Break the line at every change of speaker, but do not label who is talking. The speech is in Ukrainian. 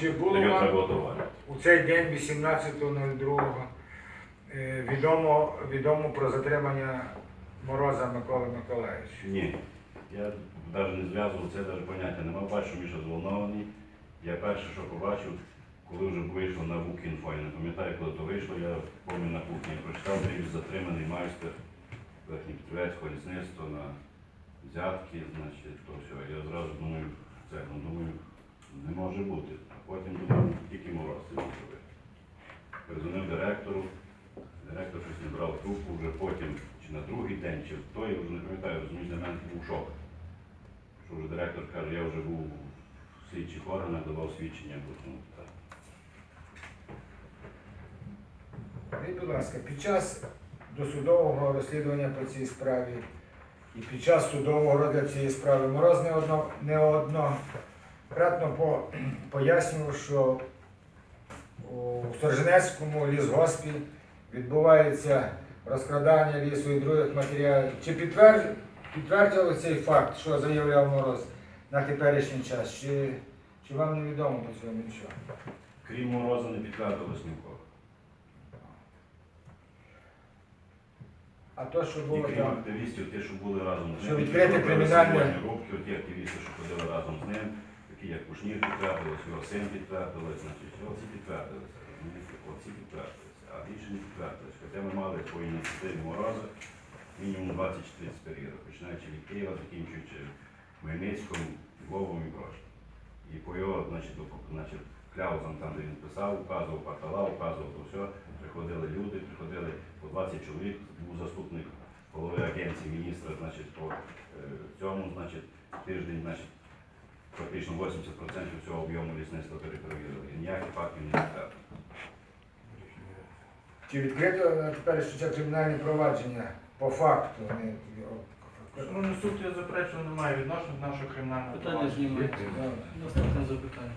Чи було вам-
треба готувати.
У цей день, 18.02, е, відомо, відомо про затримання Мороза Миколи Миколаївича.
Ні. Я навіть не зв'язував це, навіть поняття не мав. Бачу, Міша зволнований. Я перше, що побачив, коли вже вийшло на Вукінфо, я не пам'ятаю, коли то вийшло, я пам'ятаю на кухні прочитав, де він затриманий майстер верхньопітрецького лісництва на взятки, значить, то все. Я зразу думаю, це, ну думаю, не може бути. А потім думаю, тільки мороз це міг зробити. Перезвонив директору, директор щось не брав трубку, вже потім, чи на другий день, чи в той, я вже не пам'ятаю, розумієш, для мене був шок. Що вже директор каже, я вже був в слідчих органах, давав свідчення, ну, так.
Скажіть, будь ласка, під час досудового розслідування по цій справі і під час судового розгляду цієї справи Мороз неодно, неоднократно по, пояснював, що у Сторженецькому лісгоспі відбувається розкрадання лісу і других матеріалів. Чи підтвердили, цей факт, що заявляв Мороз на теперішній час? Чи, чи вам невідомо по цьому нічого?
Крім мороза не підтвердилось нікого.
А то, що
І крім
там.
активістів, ті, що були разом з ним. що робили
кримінальне-
ті активісти, що ходили разом з ним, такі як Кушнір підтвердились, його син підтвердились, значить, оці підтвердилися. Оці підтвердилися, а більше не підтвердились. Хоча ми мали по ініціативі Мороза мінімум 20 чи 30 періодів, починаючи від Києва, закінчуючи Хмельницьком, Львовом і Прошком. І по його, значить, значить, кляузам, там, де він писав, указував квартала, указував то все, приходили люди, приходили по 20 чоловік, був заступник голови агенції міністра, значить, по е, цьому, значить, тиждень, значить, практично 80% всього об'єму лісництва перепровірили. І ніяких фактів не відкрито.
Чи відкрито на теперішній це кримінальне провадження по факту? Не,
Ну, суд я заперечую, немає відношення до нашого кримінального
Питання
провадження.
знімається. Наступне запитання.